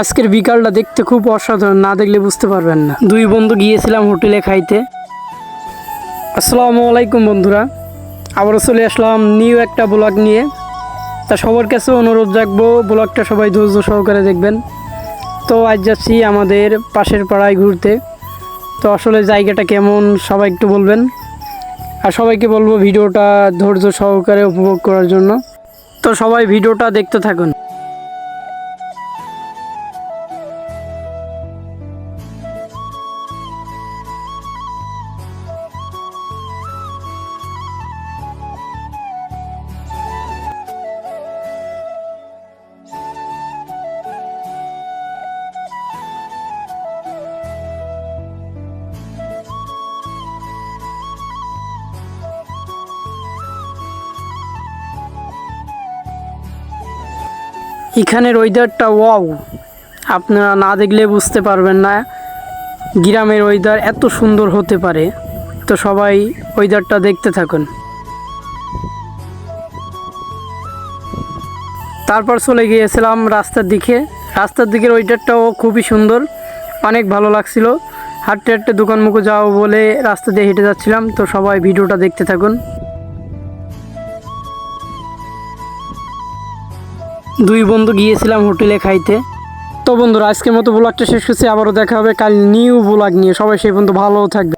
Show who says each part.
Speaker 1: আজকের বিকালটা দেখতে খুব অসাধারণ, না দেখলে বুঝতে পারবেন না। দুই বন্ধু গিয়েছিলাম হোটেলে খাইতে। আসসালামু আলাইকুম বন্ধুরা। আবারও চলে আসলাম নিউ একটা ব্লগ নিয়ে। তা সবার কাছে অনুরোধ রাখব ব্লগটা সবাই ধৈর্য সহকারে দেখবেন। তো আজ যাচ্ছি আমাদের পাশের পাড়ায় ঘুরতে। তো আসলে জায়গাটা কেমন সবাই একটু বলবেন। আর সবাইকে বলব ভিডিওটা ধৈর্য সহকারে উপভোগ করার জন্য। তো সবাই ভিডিওটা দেখতে থাকুন। এখানের ওয়েদারটা ওয়াও আপনারা না দেখলে বুঝতে পারবেন না, গ্রামের ওয়েদার এত সুন্দর হতে পারে। তো সবাই ওয়েদারটা দেখতে থাকুন। তারপর চলে গিয়েছিলাম রাস্তার দিকে। রাস্তার দিকের ওয়েদারটাও খুবই সুন্দর, অনেক ভালো লাগছিল। হাঁটতে হাঁটতে দোকান মুখো যাও বলে রাস্তা দিয়ে হেঁটে যাচ্ছিলাম, তো সবাই ভিডিওটা দেখতে থাকুন। দুই বন্ধু গিয়েছিলাম হোটেলে খাইতে। তো বন্ধুরা, আজকের মতো ব্লগটা শেষ করছি। আবারও দেখা হবে কাল নিউ ব্লগ নিয়ে। সবাই সেই পর্যন্ত ভালো থাকবে